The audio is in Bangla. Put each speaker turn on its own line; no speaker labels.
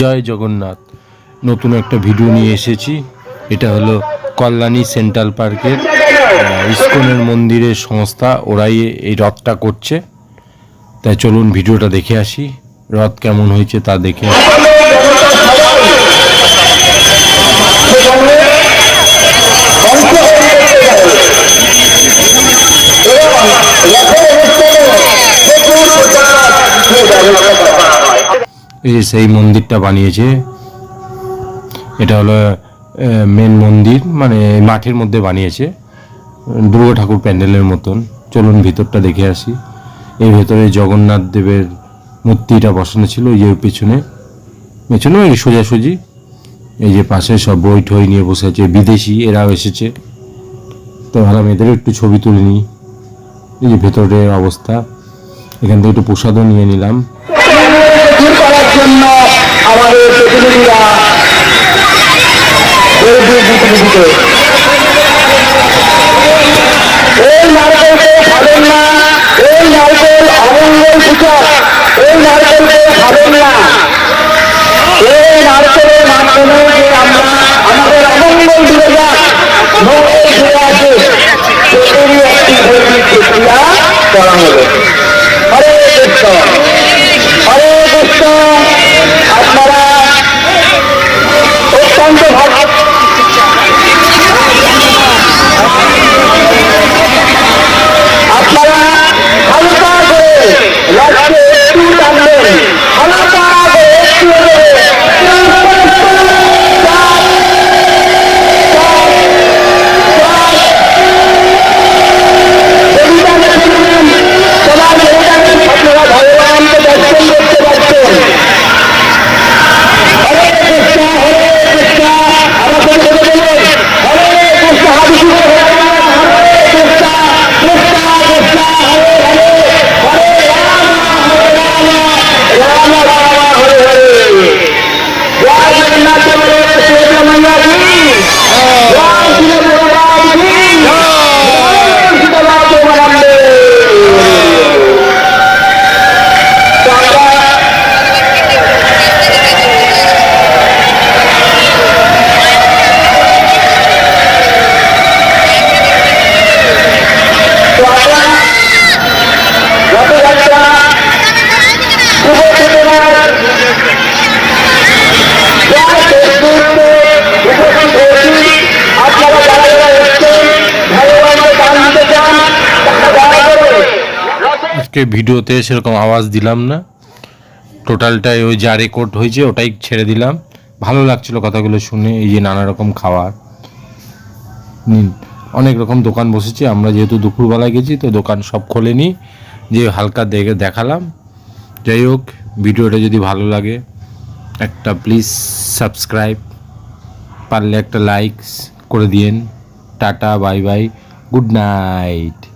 জয় জগন্নাথ। নতুন একটা ভিডিও নিয়ে এসেছি। এটা হলো কল্যাণী সেন্ট্রাল পার্কের ইস্কনের মন্দিরের সংস্থা। ওরাই এই রথটা করছে। তাই চলুন ভিডিওটা দেখে আসি। রথ কেমন হয়েছে তা দেখে আসি। এই যে সেই মন্দিরটা বানিয়েছে, এটা হলো মেন মন্দির মানে মাঠের মধ্যে বানিয়েছে, দুর্গা ঠাকুর প্যান্ডেলের মতন। চলুন ভিতরটা দেখে আসি। এই ভেতরে জগন্নাথ দেবের মূর্তিটা বসানো ছিল ওই যে পেছনে। পেছনে ওই সোজাসুজি, এই যে পাশে সব বই ঠই নিয়ে বসে আছে, বিদেশি এরাও এসেছে। তো ভাবলাম এদেরও একটু ছবি তুলে নিই। এই যে ভেতরের অবস্থা, এখান থেকে একটু প্রসাদও নিয়ে নিলাম।
দূর করার জন্য আমাদের প্রতিনিধিরা এই নারকেলকে খাবেন না, এই নারকেল অমঙ্গল সূচক, এই খাবেন না। এই মাধ্যমে যে আমরা আমাদের অমঙ্গল দূরে যাক, মঙ্গল সেটারই একটি প্রক্রিয়া করা হবে। হরে কৃষ্ণ। কৃষ্ণ
আজকে ভিডিওতে সেরকম আওয়াজ দিলাম না। টোটালটাই ওই যা রেকর্ড হয়েছে ওটাই ছেড়ে দিলাম। ভালো লাগছিল কথাগুলো শুনে, এই যে নানা রকম খাবার। নিন, অনেক রকম দোকান বসেছে, আমরা যেহেতু দুপুরবেলায় গেছি, তো দোকান সব খোলেনি। যে হালকা দেখে দেখালাম। যাই হোক, ভিডিওটা যদি ভালো লাগে, একটা প্লিজ সাবস্ক্রাইব পারলে একটা লাইক করে দিয়েন। Tata bye bye good night